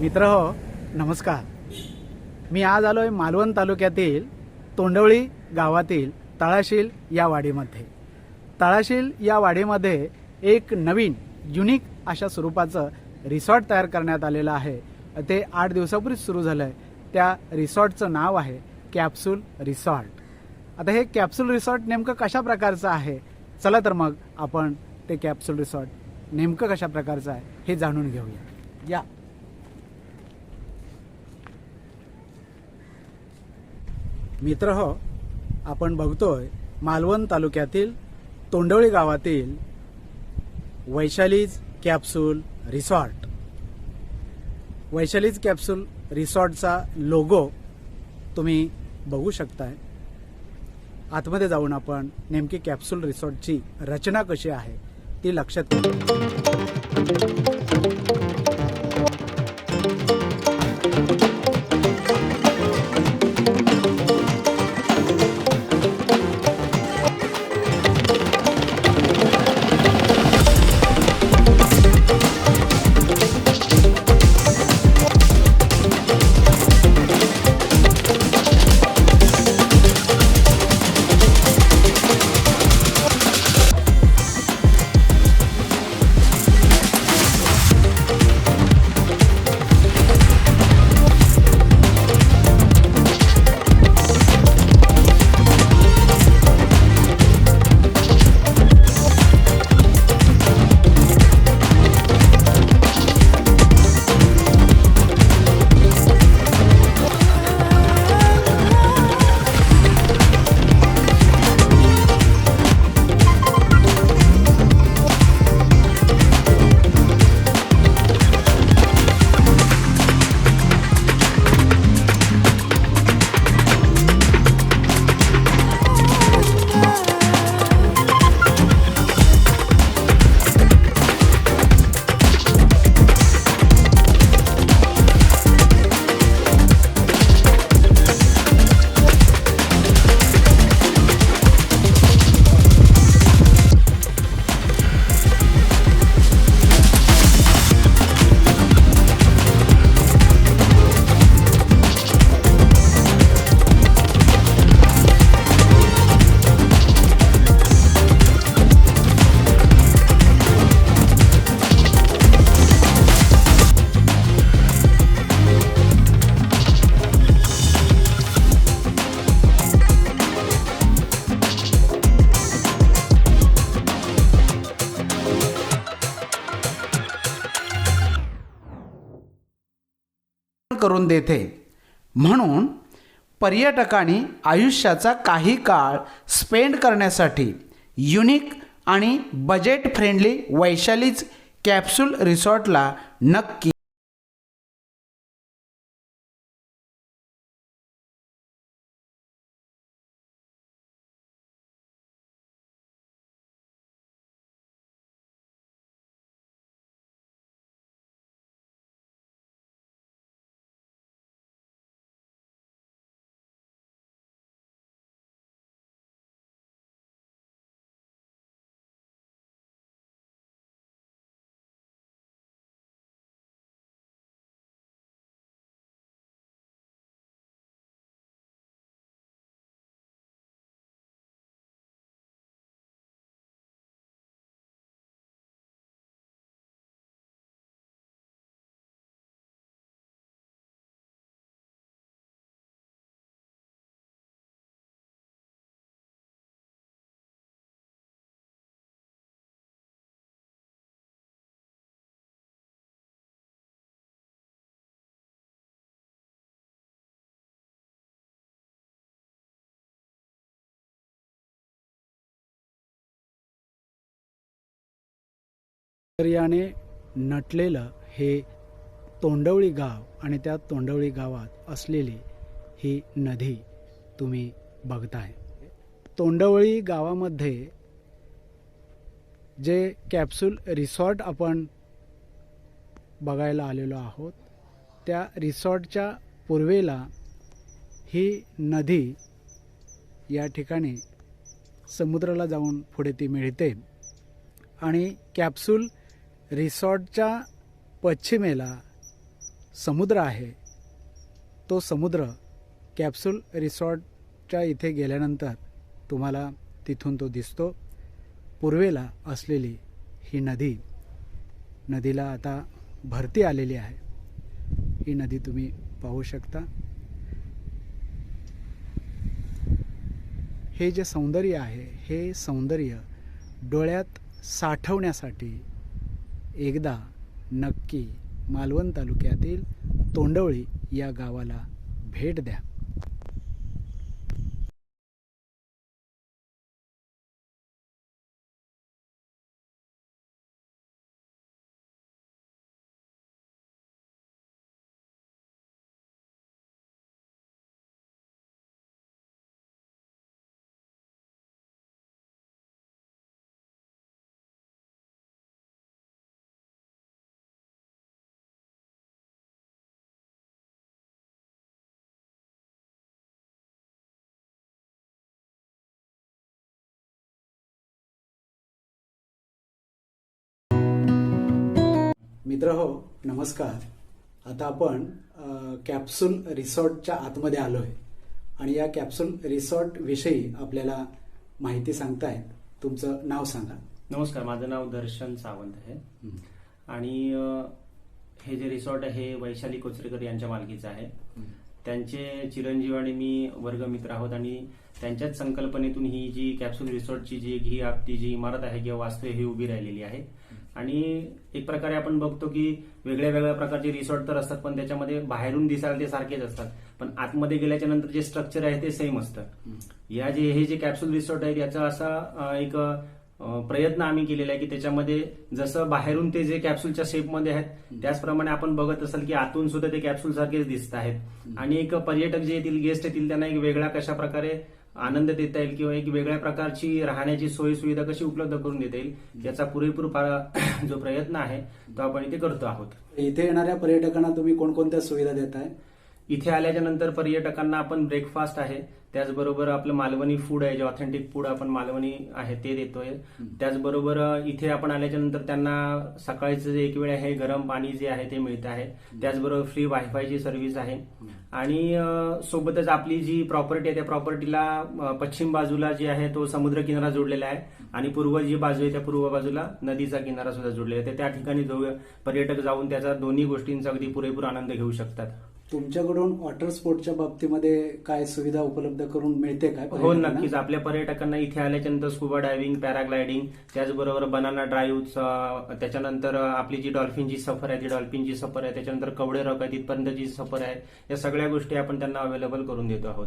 मित्र हो नमस्कार. मी आज आलोय मालवण तालुक्यातील तोंडवळी गावातील तळाशील या वाडीमध्ये. तळाशील या वाडीमध्ये एक नवीन युनिक अशा स्वरूपाचं रिसॉर्ट तयार करण्यात आलेलं आहे. ते आठ दिवसापूर्वीच सुरू झालं आहे त्या रिसॉर्टचं नाव आहे कॅप्सूल रिसॉर्ट आता हे कॅप्सूल रिसॉर्ट नेमकं कशा प्रकारचं आहे? चला तर मग आपण ते कॅप्सूल रिसॉर्ट नेमकं कशा प्रकारचं आहे हे जाणून घेऊया. या. मित्र हो आपण बघतोय मालवण तालुक्यातील तोंडवळी गावातील Vaishali's capsule resort. Vaishali's capsule रिसॉर्टचा logo तुम्ही बघू शकताय. आतमध्ये जाऊन आपण नेमकी कॅप्सूल रिसॉर्टची रचना कशी आहे ती लक्षात देते. म्हणून पर्यटकांनी आयुष्याचा काही काळ स्पेंड करण्यासाठी युनिक आणि बजेट फ्रेंडली वैशालीच कॅप्सूल रिसॉर्टला नक्की याने नटलेलं हे तोंडवळी गाव आणि त्या तोंडवळी गावात असलेली ही नदी तुम्ही बघताय. तोंडवळी गावामध्ये जे कॅप्सूल रिसॉर्ट आपण बघायला आलेलो आहोत त्या रिसॉर्टच्या पूर्वेला ही नदी या ठिकाणी समुद्राला जाऊन पुढे ती मिळते. आणि कॅप्सूल रिसॉर्टच्या पश्चिमेला समुद्र आहे. तो समुद्र कॅप्सूल रिसॉर्टच्या इथे गेल्यानंतर तुम्हाला तिथून तो दिसतो. पूर्वेला असलेली ही नदी नदीला आता भरती आलेली आहे. ही नदी तुम्ही पाहू शकता. हे जे सौंदर्य आहे हे सौंदर्य डोळ्यात साठवण्यासाठी एकदा नक्की मालवण तालुक्यातील तोंडवळी या गावाला भेट द्या. मित्र हो नमस्कार. आता आपण कॅप्सूल रिसॉर्टच्या आतमध्ये आलो आहे आणि या कॅप्सूल रिसॉर्ट विषयी आपल्याला माहिती सांगतायत. तुमचं नाव सांगा. नमस्कार माझं नाव दर्शन सावंत आहे. आणि हे जे रिसॉर्ट आहे वैशाली कोचरेकर यांच्या मालकीचं आहे. त्यांचे चिरंजीव आणि मी वर्गमित्र आहोत आणि त्यांच्याच संकल्पनेतून ही जी कॅप्सूल रिसॉर्टची जी ही आपली जी इमारत आहे किंवा वास्तू आहे, ही उभी राहिलेली आहे. आणि एक प्रकारे आपण बघतो की वेगळ्या वेगळ्या प्रकारचे रिसॉर्ट तर असतात पण त्याच्यामध्ये बाहेरून दिसायला ते सारखेच असतात. पण आतमध्ये गेल्याच्यानंतर जे स्ट्रक्चर आहे ते सेम असतं. या जे हे जे कॅप्सूल रिसॉर्ट आहे याचा असा एक प्रयत्न आम्ही केलेला आहे की त्याच्यामध्ये जसं बाहेरून ते जे कॅप्सूलच्या शेपमध्ये आहेत त्याचप्रमाणे आपण बघत असाल की आतून सुद्धा ते कॅप्सूल सारखेच दिसत आहेत. आणि एक पर्यटक जे येतील गेस्ट येतील त्यांना एक वेगळा कशा प्रकारे आनंद देता येईल किंवा एक वेगळ्या प्रकारची राहण्याची सोयी सुविधा कशी उपलब्ध करून देता येईल याचा पुरेपूर जो प्रयत्न आहे तो आपण इथे करतो आहोत. इथे येणाऱ्या पर्यटकांना तुम्ही कोणकोणत्या सुविधा देताय? इथे आल्याच्यानंतर पर्यटकांना आपण ब्रेकफास्ट आहे. त्याचबरोबर आपलं मालवणी फूड आहे जे ऑथेंटिक फूड आपण मालवणी आहे ते देतोय. त्याचबरोबर इथे आपण आल्याच्यानंतर त्यांना सकाळचं जे एक वेळ आहे गरम पाणी जे आहे ते मिळत आहे. त्याचबरोबर फ्री वायफायची सर्व्हिस आहे. आणि सोबतच आपली जी प्रॉपर्टी आहे त्या प्रॉपर्टीला पश्चिम बाजूला जे आहे तो समुद्र किनारा जोडलेला आहे. आणि पूर्व जी बाजू आहे त्या पूर्व बाजूला नदीचा किनारा सुद्धा जोडलेला आहे. त्या ठिकाणी पर्यटक जाऊन त्याचा दोन्ही गोष्टींचा अगदी पुरेपूर आनंद घेऊ शकतात. तुमच्याकडून वॉटर स्पोर्टच्या बाबतीमध्ये काय सुविधा उपलब्ध करून मिळते काय हो? नक्कीच. आपल्या पर्यटकांना इथे आल्याच्यानंतर स्कुबा डायव्हिंग पॅराग्लायडिंग त्याचबरोबर बनाना ड्राईव्ह त्याच्यानंतर आपली जी डॉल्फिनची सफर आहे ती डॉल्फिनची सफर आहे त्याच्यानंतर कवडे रॉक आहे तिथपर्यंतची सफर आहे या सगळ्या गोष्टी आपण त्यांना अवेलेबल करून देतो आहोत.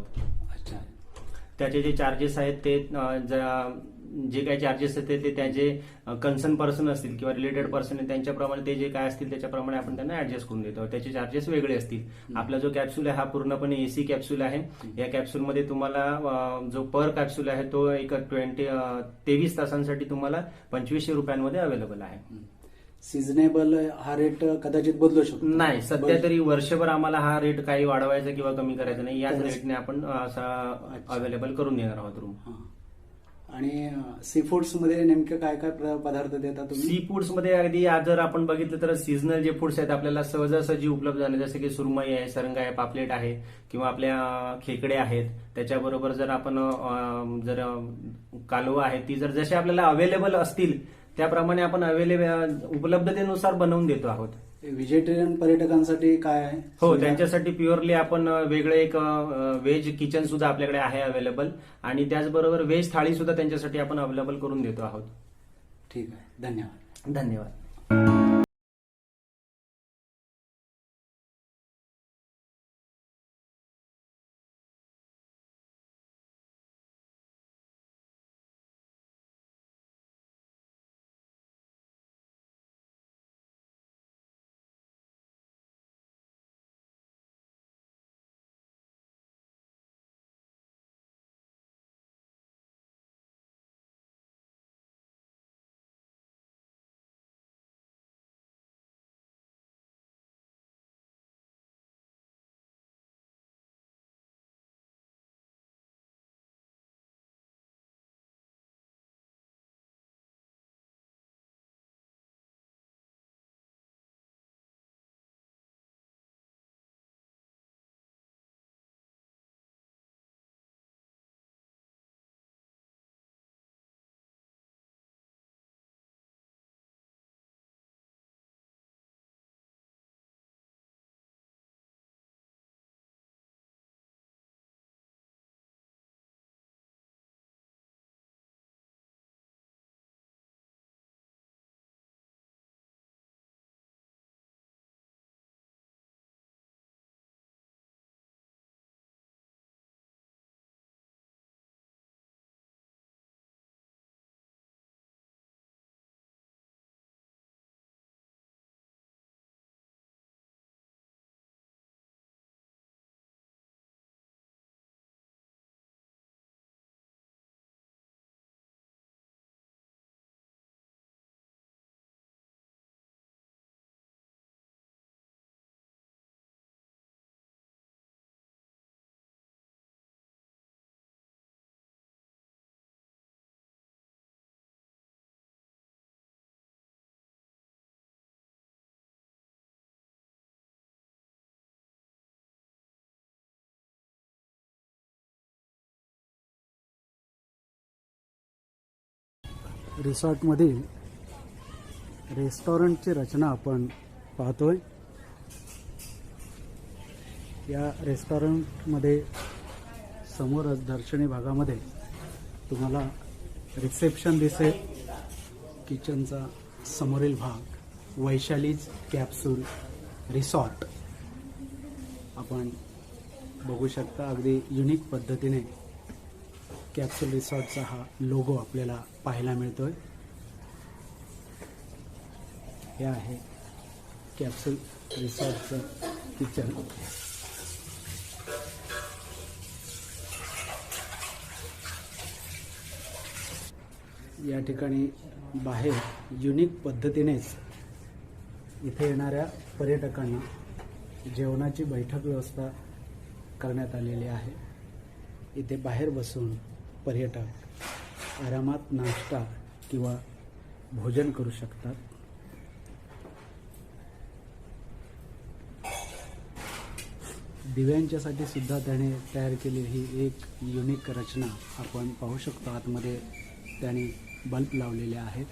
अच्छा. त्याचे जे चार्जेस आहेत ते ज- काही चार्जेस आहेत ते- त्याचे कन्सर्न पर्सन असतील किंवा रिलेटेड पर्सन त्यांच्याप्रमाणे ते जे काय असतील त्याच्याप्रमाणे आपण त्यांना ऍडजस्ट करून देतो. त्याचे चार्जेस वेगळे असतील. आपला जो कॅप्सूल आहे हा पूर्णपणे एसी कॅप्सूल आहे. या कॅप्सूलमध्ये तुम्हाला जो पर कॅप्सूल आहे तो एक ट्वेंटी तेवीस तासांसाठी तुम्हाला पंचवीसशे रुपयांमध्ये अवेलेबल आहे. सिजनेबल हा रेट कदाचित बदलू शकतो. नाही सध्या तरी वर्षभर आम्हाला हा रेट काही वाढवायचा किंवा कमी करायचा नाही. याच. रेटने आपण असा अवेलेबल करून देणार आहोत रूम. आणि सी फूड्समध्ये नेमके काय काय पदार्थ देता तुम्ही? सी फूड्समध्ये अगदी आज जर आपण बघितलं तर सीझनल जे फूड्स आहेत आपल्याला सहजासहजी उपलब्ध झाले. जसे की सुरमई आहे सरंगा आहे पापलेट आहे किंवा आपल्या खेकडे आहेत. त्याच्याबरोबर जर आपण जर कालवा आहे ती जर जसे आपल्याला अवेलेबल असतील त्याप्रमाणे आपण अवेलेबल उपलब्धतेनुसार बनवून देतो आहोत. व्हेजिटेरियन पर्यटकांसाठी काय आहे? हो? त्यांच्यासाठी प्युअरली आपण वेगळं एक व्हेज किचन सुद्धा आपल्याकडे आहे अवेलेबल आणि त्याचबरोबर व्हेज थाळी सुद्धा त्यांच्यासाठी आपण अवेलेबल करून देतो आहोत. ठीक आहे. धन्यवाद. धन्यवाद. रिसॉर्टमधील रेस्टॉरंटची रचना आपण पाहतोय. या रेस्टॉरंटमध्ये समोरच दर्शनी भागामध्ये तुम्हाला रिसेप्शन दिसेल. किचनचा समोरील भाग वैशालीज कॅप्सूल रिसॉर्ट. आपण बघू शकता अगदी युनिक पद्धतीने कॅप्सूल रिसॉर्टचा हा लोगो आपल्याला पाहायला मिळतोय. हे आहे कॅप्सूल रिसॉर्टचं किचन या ठिकाणी बाहेर युनिक पद्धतीनेच इथे येणाऱ्या पर्यटकांना जेवणाची बैठक व्यवस्था करण्यात आलेली आहे. इथे बाहेर बसून पर्यटक आरामात नाश्ता किंवा भोजन करू शकतात. दिव्यांच्यासाठी सुद्धा त्याने तयार केलेली ही एक युनिक रचना आपण पाहू शकतो. आतमध्ये त्याने बल्ब लावलेले आहेत.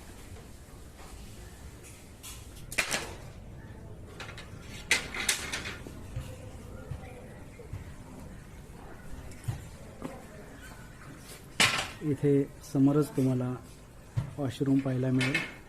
इथे समोरच तुम्हाला वॉशरूम पाहायला मिळेल.